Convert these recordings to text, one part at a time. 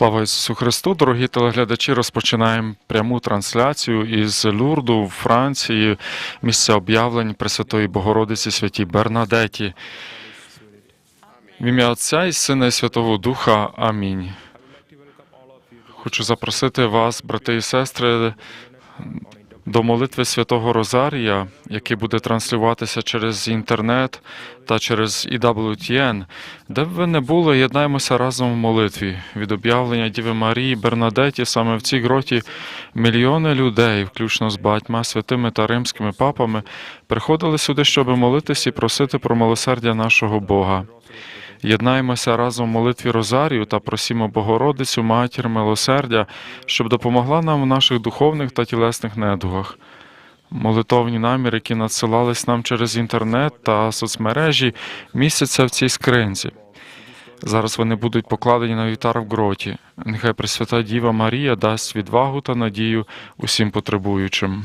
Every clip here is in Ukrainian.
Слава Ісусу Христу, дорогі телеглядачі. Розпочинаємо пряму трансляцію із Лурду в Франції, місце об'явлень Пресвятої Богородиці Святій Бернадеті. В ім'я Отця і Сина і Святого Духа. Амінь. Хочу запросити вас, брати і сестри, до молитви Святого Розарія, який буде транслюватися через інтернет та через EWTN. Де б ви не були, єднаємося разом в молитві. Від об'явлення Діви Марії Бернадеті саме в цій гроті мільйони людей, включно з батьма, святими та римськими папами, приходили сюди, щоб молитись і просити про милосердя нашого Бога. Єднаємося разом в молитві Розарію та просімо Богородицю, матір милосердя, щоб допомогла нам в наших духовних та тілесних недугах. Молитовні наміри, які надсилались нам через інтернет та соцмережі, містяться в цій скринці. Зараз вони будуть покладені на вівтар в гроті. Нехай Пресвята Діва Марія дасть відвагу та надію усім потребуючим.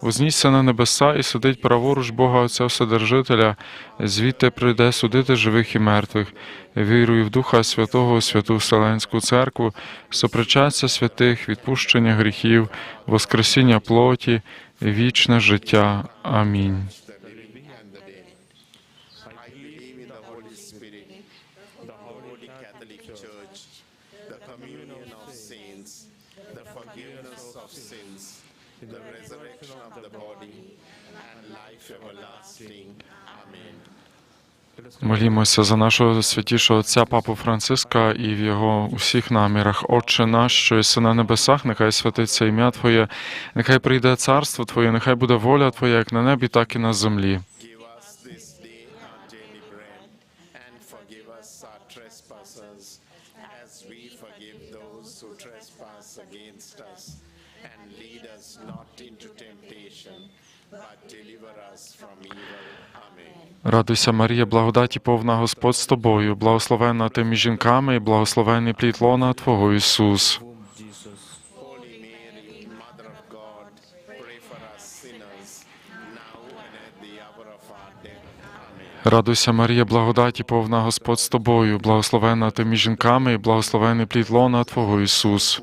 вознісся на небеса і сидить праворуч Бога Отця Вседержителя, звідти прийде судити живих і мертвих. Вірую в Духа Святого, Святу Вселенську Церкву, сопричастя святих, відпущення гріхів, воскресіння плоті, вічне життя. Амінь. I believe in the Holy Spirit, the Holy Catholic Church, the communion of saints, the forgiveness of sins, the resurrection of the body, and life everlasting. Amen. Молімося за нашого святішого отця Папу Франциска і в його усіх намірах. Отче наш, що єси на небесах, нехай святиться ім'я Твоє, нехай прийде царство Твоє, нехай буде воля Твоя, як на небі, так і на землі. Against us. And lead us not into temptation, but deliver us from evil. Amen. Радуйся, Марія, благодаті повна Господь з тобою, благословенна ти між жінками, і благословенний плід лона Твого Ісус. Holy Mary, Mother of God, pray for us sinners, now and at the hour of our death. Amen. Радуйся, Марія, благодаті повна Господь з тобою, благословенна ти між жінками, і благословенний плід лона Твого Ісус.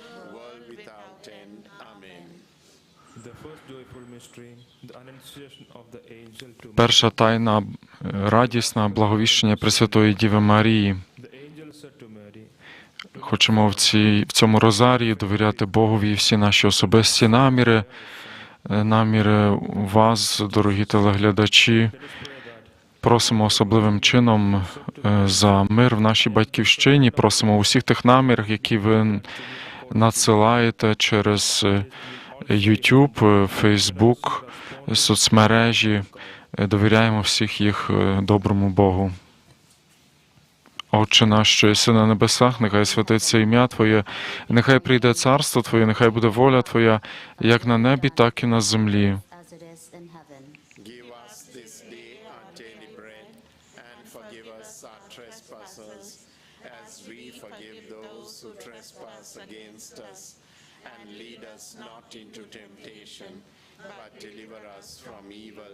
Перша тайна е, радісна благовіщення Пресвятої Діви Марії. Хочемо в, цій, в цьому розарії довіряти Богові всі наші особисті наміри, е, наміри вас, дорогі телеглядачі. Просимо особливим чином е, за мир в нашій батьківщині. Просимо у всіх тих намірах, які ви надсилаєте через YouTube, Facebook, соцмережі. Е, Довіряємо всіх їх е, доброму Богу. Отче наш, що єси на небесах, нехай святиться ім'я Твоє, нехай прийде царство Твоє, нехай буде воля Твоя, як на небі, так і на землі. into temptation, but deliver us from evil.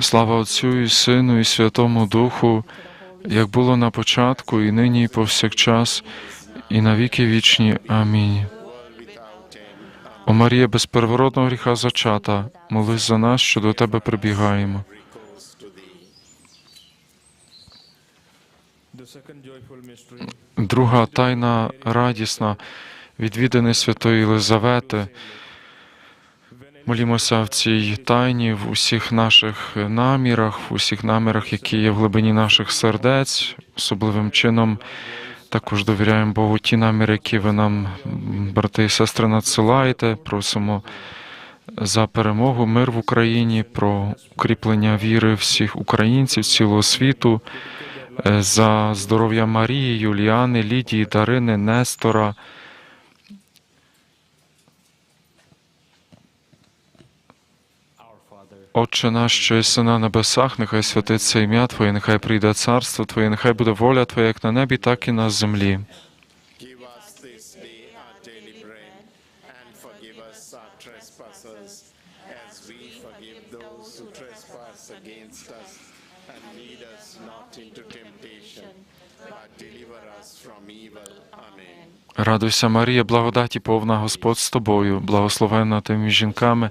Слава Отцю і Сину, і Святому Духу, як було на початку, і нині, і повсякчас, і на віки вічні. Амінь. О Марія, без первородного гріха зачата, молись за нас, що до Тебе прибігаємо. Друга тайна радісна, відвідини Святої Єлизавети. Молімося в цій тайні, в усіх наших намірах, в усіх намірах, які є в глибині наших сердець, особливим чином. Також довіряємо Богу ті наміри, які ви нам, брати і сестри, надсилаєте. Просимо за перемогу, мир в Україні, про укріплення віри всіх українців цілого світу, е, за здоров'я Марії, Юліани, Лідії, Дарини, Нестора. Отче наш, що єси на небесах, нехай святиться ім'я Твоє, нехай прийде царство Твоє, нехай буде воля Твоя, як на небі, так і на землі. Радуйся, Марія, благодаті повна Господь з тобою, благословенна ти між жінками,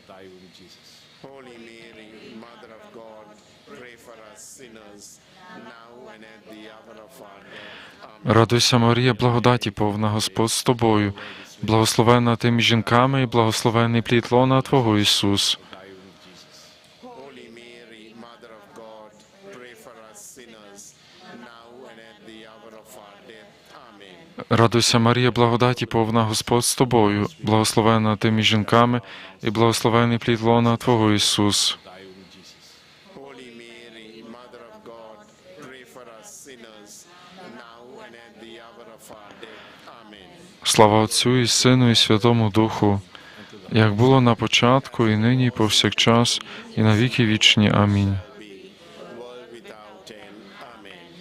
Радуйся, Марія, благодаті повна Господь з тобою, благословенна ти жінками, і благословений плід лона Твого Ісус. Радуйся, Марія, благодаті повна Господь з тобою, благословенна ти жінками, і благословений плід лона Твого Ісус. Слава Отцю і Сину, і Святому Духу, як було на початку, і нині, і повсякчас, і на віки вічні. Амінь.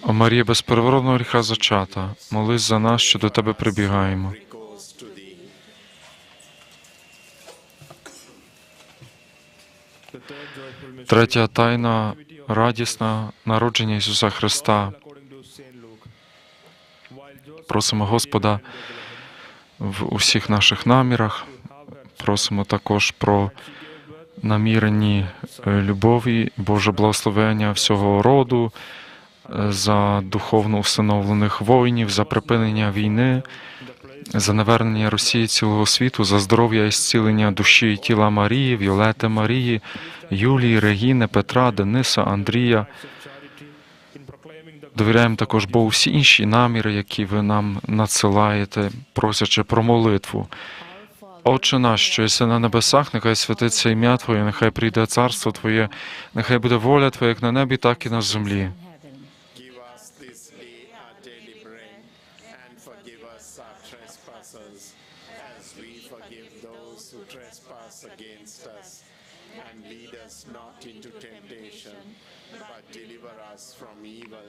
О Марія, без переворотного гріха зачата, молись за нас, що до тебе прибігаємо. Третя тайна радісна народження Ісуса Христа. Просимо Господа в усіх наших намірах. Просимо також про намірені е, любові, Боже благословення всього роду, е, за духовно усиновлених воїнів, за припинення війни, за навернення Росії цілого світу, за здоров'я і зцілення душі і тіла Марії, Віолети Марії, Юлії, Регіни, Петра, Дениса, Андрія. Довіряємо також Богу всі інші наміри, які ви нам надсилаєте, просячи про молитву. Отче наш, що єси на небесах, нехай святиться ім'я Твоє, нехай прийде царство Твоє, нехай буде воля Твоя, як на небі, так і на землі. not into temptation, but deliver us from evil.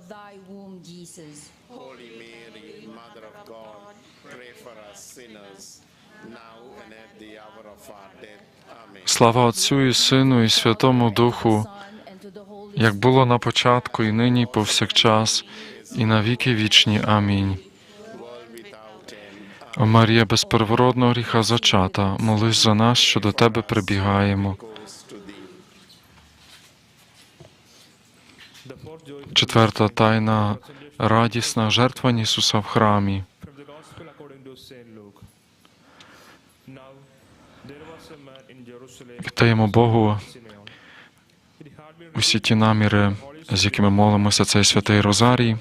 Слава Отцю і Сину, і Святому Духу, як було на початку, і нині, і повсякчас, і на віки вічні. Амінь. О Марія, без первородного гріха зачата, молись за нас, що до Тебе прибігаємо. Четверта тайна радісна жертва Ісуса в храмі. Вітаємо Богу усі ті наміри, з якими молимося цей святий Розарій.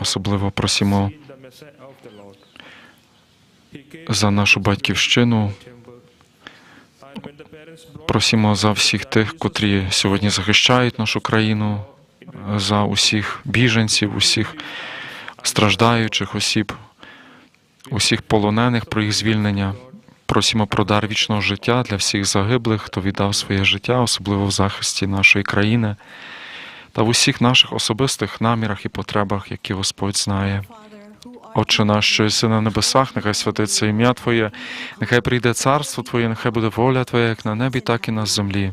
Особливо просимо за нашу батьківщину. Просимо за всіх тих, котрі сьогодні захищають нашу країну, за усіх біженців, усіх страждаючих осіб, усіх полонених про їх звільнення. Просимо про дар вічного життя для всіх загиблих, хто віддав своє життя, особливо в захисті нашої країни, та в усіх наших особистих намірах і потребах, які Господь знає. Отче наш, що єси на небесах, нехай святиться ім'я Твоє, нехай прийде царство Твоє, нехай буде воля Твоя, як на небі, так і на землі.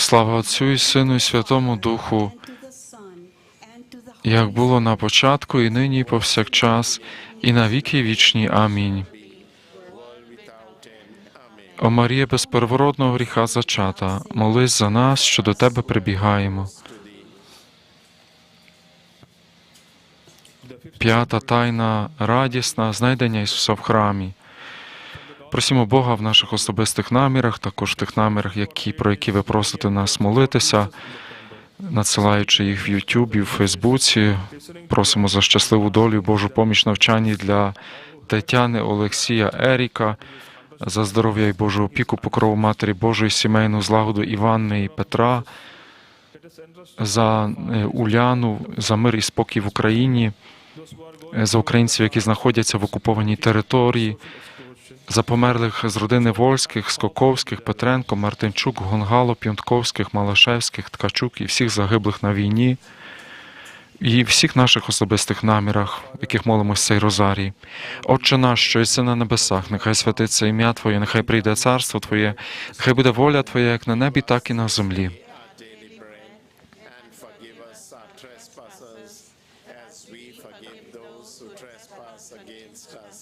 Слава Отцю і Сину, і Святому Духу, як було на початку, і нині, і повсякчас, і на віки вічні. Амінь. О Марія, без первородного гріха зачата, молись за нас, що до Тебе прибігаємо. П'ята тайна радісна знайдення Ісуса в храмі. Просимо Бога в наших особистих намірах, також в тих намірах, які, про які ви просите нас молитися, надсилаючи їх в Ютубі, в Фейсбуці. Просимо за щасливу долю, Божу поміч навчанні для Тетяни, Олексія, Еріка, за здоров'я і Божу опіку, покрову Матері Божої, сімейну злагоду Іванни і Петра, за е, Уляну, за мир і спокій в Україні, е, за українців, які знаходяться в окупованій території, за померлих з родини Вольських, Скоковських, Петренко, Мартинчук, Гонгало, П'янтковських, Малашевських, Ткачук і всіх загиблих на війні, і всіх наших особистих намірах, в яких молимось цей розарій. Отче наш, що єси на небесах, нехай святиться ім'я Твоє, нехай прийде царство Твоє, нехай буде воля Твоя, як на небі, так і на землі. our daily bread, and forgive us our trespasses, as we forgive those who trespass against us.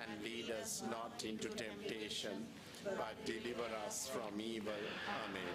And lead us not into temptation, but deliver us from evil. Amen.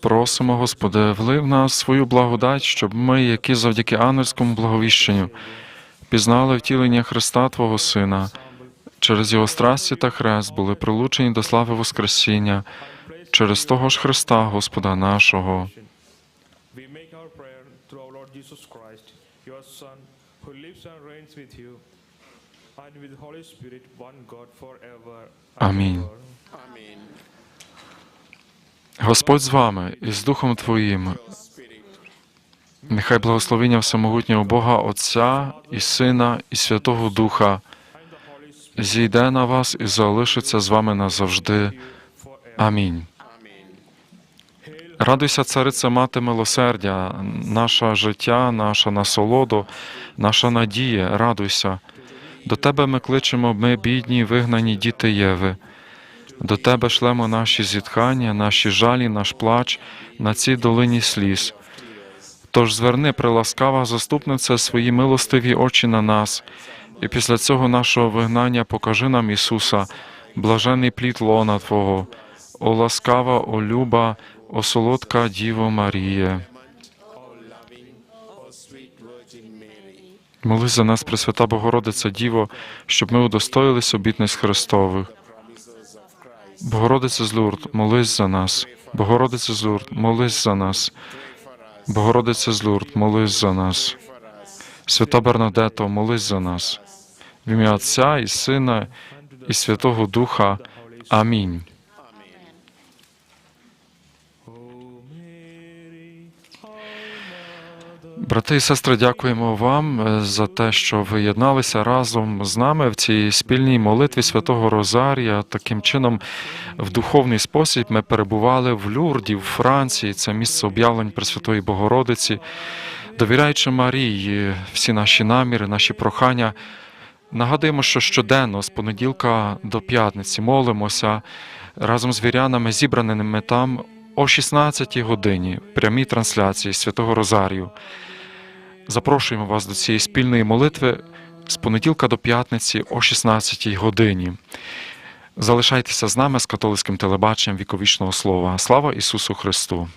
просимо, Господи, влив нас свою благодать, щоб ми, які завдяки ангельському благовіщенню, пізнали втілення Христа Твого Сина, через Його страсті та хрест були прилучені до слави Воскресіння, через того ж Христа, Господа нашого. Амінь. Господь з вами і з Духом Твоїм. Нехай благословення всемогутнього Бога Отця і Сина, і Святого Духа зійде на вас і залишиться з вами назавжди. Амінь. Радуйся, цариця мати милосердя, наше життя, наша насолоду, наша надія. Радуйся. До Тебе ми кличемо, ми бідні, вигнані діти Єви. До Тебе шлемо наші зітхання, наші жалі, наш плач на цій долині сліз. Тож зверни, приласкава заступниця, свої милостиві очі на нас, і після цього нашого вигнання покажи нам Ісуса, блажений плід лона Твого, о ласкава, о люба, о солодка Діво Маріє. Молись за нас, Пресвята Богородиця Діво, щоб ми удостоїлись обітниць Христових. Богородиця з Лурд, молись за нас. Богородиця з Лурд, молись за нас. Богородиця з Лурд, молись за нас. Свята Бернадето, молись за нас. В ім'я Отця і Сина і Святого Духа. Амінь. O Mary, Брати і сестри, дякуємо вам е, за те, що ви єдналися разом з нами в цій спільній молитві Святого Розарія. Таким чином, в духовний спосіб ми перебували в Люрді, в Франції. Це місце об'явлень Пресвятої Богородиці, довіряючи Марії всі наші наміри, наші прохання. Нагадуємо, що щоденно з понеділка до п'ятниці молимося разом з вірянами, зібраними там о 16 годині прямій трансляції Святого Розарію. Запрошуємо вас до цієї спільної молитви з понеділка до п'ятниці о 16 годині. Залишайтеся з нами з католицьким телебаченням віковічного слова. Слава Ісусу Христу!